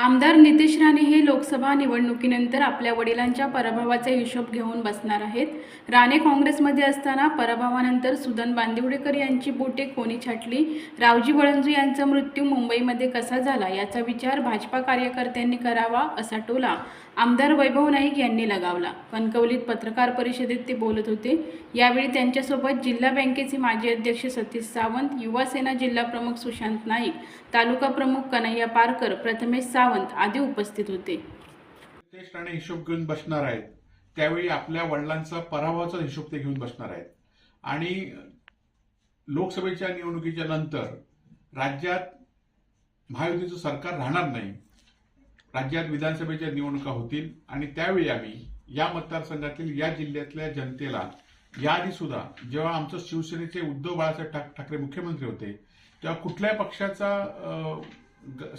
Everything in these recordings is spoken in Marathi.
आमदार नितेश राणे हे लोकसभा निवडणुकीनंतर आपल्या वडिलांच्या पराभवाचा हिशोब घेऊन बसणार आहेत. राणे काँग्रेसमध्ये असताना पराभवानंतर सुदन बांदिवडेकर यांची बोटे कोणी छाटली? रावजी वळंजू यांचा मृत्यू मुंबईमध्ये कसा झाला? याचा विचार भाजपा कार्यकर्त्यांनी करावा असा टोला आमदार वैभव नाईक यांनी लगावला. कणकवलीत पत्रकार परिषदेत ते बोलत होते. यावेळी त्यांच्यासोबत जिल्हा बँकेचे माजी अध्यक्ष सतीश सावंत युवासेना जिल्हा प्रमुख सुशांत नाईक तालुका प्रमुख कन्हैया पारकर प्रथमेश सावंत आदी उपस्थित होते. नितेश राणे हिशोब घेऊन बसणार आहेत. त्यावेळी आपल्या वडिलांचा पराभवाचा हिशोब ते घेऊन बसणार आहेत. आणि लोकसभेच्या निवडणुकीच्या नंतर राज्यात महायुतीचं सरकार राहणार नाही. राज्यात विधानसभेच्या निवडणुका होतील आणि त्यावेळी आम्ही या मतदारसंघातील या जिल्ह्यातल्या जनतेला याआधी सुद्धा जेव्हा आमचं शिवसेनेचे उद्धव बाळासाहेब ठाक- ठाकरे मुख्यमंत्री होते तेव्हा कुठल्या पक्षाचा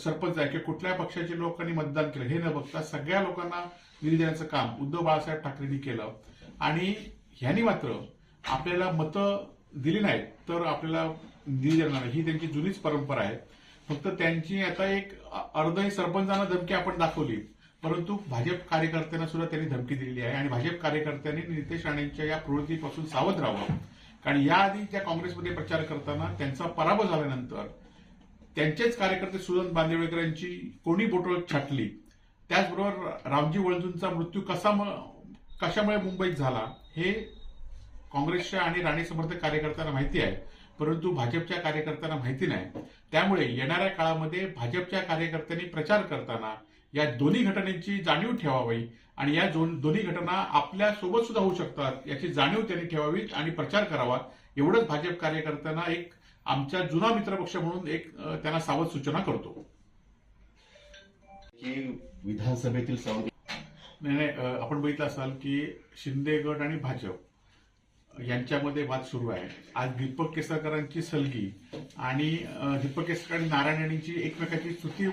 सरपंच आहे किंवा कुठल्या पक्षाचे लोकांनी मतदान केलं हे न बघता सगळ्या लोकांना निधी देण्याचं काम उद्धव बाळासाहेब ठाकरेंनी केलं. आणि ह्यांनी मात्र आपल्याला मतं दिली नाहीत तर आपल्याला निधी देणार नाही. ही त्यांची जुनीच परंपरा आहे. फक्त त्यांची आता एक अर्धही सरपंचांना धमकी आपण दाखवली. परंतु भाजप कार्यकर्त्यांना सुद्धा त्यांनी धमकी दिलेली आहे. आणि भाजप कार्यकर्त्यांनी नितेश राणेंच्या या प्रवृत्तीपासून सावध राहावं. कारण याआधी त्या काँग्रेसमध्ये प्रचार करताना त्यांचा पराभव झाल्यानंतर त्यांचेच कार्यकर्ते सुजन बांदिवडेकर यांची कोणी बोटं छाटली? त्याचबरोबर रामजी वळजूंचा मृत्यू कसा म- कशामुळे मुंबईत झाला? हे काँग्रेसच्या आणि राणे समर्थक कार्यकर्त्यांना माहिती आहे परंतु भाजपच्या कार्यकर्त्यांना माहिती नाही. त्यामुळे येणाऱ्या काळामध्ये भाजपच्या कार्यकर्त्यांनी प्रचार करताना या दोन्ही घटनेची जाणीव ठेवावी आणि या दोन- दोन्ही घटना आपल्यासोबत सुद्धा होऊ शकतात याची जाणीव त्यांनी ठेवावी आणि प्रचार करावा एवढंच भाजप कार्यकर्त्यांना एक आमच्या जुना मित्रपक्ष म्हणून एक त्यांना सावध सूचना करतो. की विधानसभेतील नाही नाही आपण बघितलं असाल की शिंदे गट आणि भाजप यांच्यामध्ये वाद सुरू आहे. आज दीपक केसरकरांची सलगी आणि दीपक केसरकर आणि नारायण राणेंची एकमेकाची स्तुती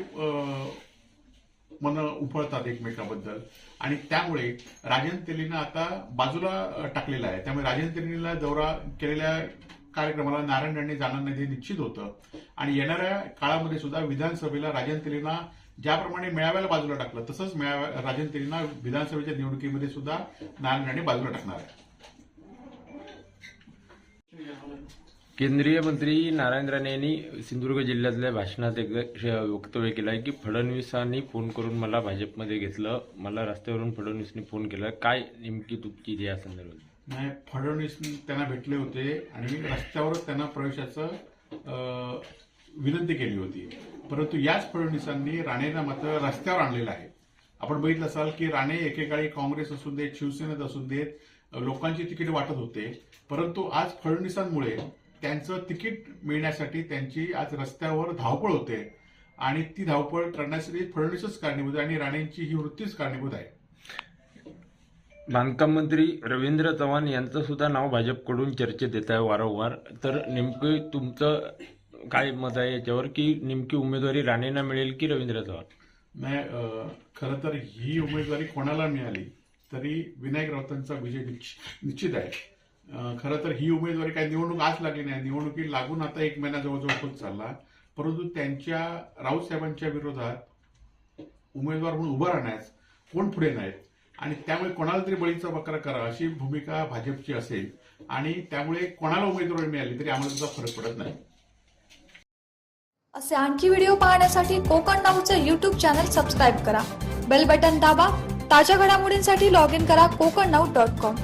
मन उफळतात एकमेकाबद्दल. आणि त्यामुळे राजन तेलीनं आता बाजूला टाकलेला आहे. त्यामुळे राजन तेलीला दौरा केलेल्या कार्यक्रमाला नारायण राणे जाणार नाही हे निश्चित होतं. आणि येणाऱ्या काळामध्ये सुद्धा विधानसभेला राजन तेलींना ज्याप्रमाणे मेळाव्याला बाजूला टाकलं तसंच मेळाव्या राजन तेलींना विधानसभेच्या निवडणुकीमध्ये सुद्धा नारायण राणे बाजूला टाकणार आहे केंद्रीय मंत्री नारायण राणे यांनी सिंधुदुर्ग जिल्ह्यातल्या भाषणात एक वक्तव्य केलं आहे की फडणवीसांनी फोन करून मला भाजपमध्ये घेतलं मला रस्त्यावरून फडणवीसनी फोन केला. काय नेमकी तुमची या संदर्भात? नाही फडणवीस त्यांना भेटले होते आणि रस्त्यावरच त्यांना प्रवेशाचं विनंती केली होती. परंतु याच फडणवीसांनी राणेंना मात्र रस्त्यावर आणलेलं आहे. आपण बघितलं असाल की राणे एकेकाळी काँग्रेस असून देत शिवसेनेत असून देत लोकांची तिकीट वाटत होते. परंतु आज फडणवीसांमुळे त्यांचं तिकीट मिळण्यासाठी त्यांची आज रस्त्यावर धावपळ होते. आणि ती धावपळ करण्यासाठी फडणवीसच कारणीभूत आहे आणि राणेंची ही वृत्तीच कारणीभूत आहे. बांधकाम मंत्री रवींद्र चव्हाण यांचं सुद्धा नाव भाजपकडून चर्चेत येत आहे वारंवार. तर नेमकं तुमचं काय मत आहे याच्यावर? की नेमकी उमेदवारी राणेंना मिळेल की रवींद्र चव्हाण? नाही खरं तर ही उमेदवारी कोणाला मिळाली तरी विनायक राऊतांचा विजय निश्चित आहे. खरं तर ही उमेदवारी काही निवडणूक आज लागली नाही. निवडणुकी लागून आता एक महिना जवळजवळ होत चालला. परंतु त्यांच्या राऊत साहेबांच्या विरोधात उमेदवार म्हणून उभं राहण्यास कोण पुढे नाहीत आणि त्यामुळे कोणाला तरी बळीचा बकरा करा अशी भूमिका भाजपची असेल आणि त्यामुळे कोणाला उमेदवारी मिळाली तरी आम्हाला त्याचा फरक पडत नाही. असे आणखी व्हिडिओ पाहण्यासाठी कोकण नाऊचं यूट्यूब चॅनल सबस्क्राईब करा. बेल बटन दाबा. ताज्या घडामोडींसाठी लॉग इन करा कोकण नाऊ डॉट कॉम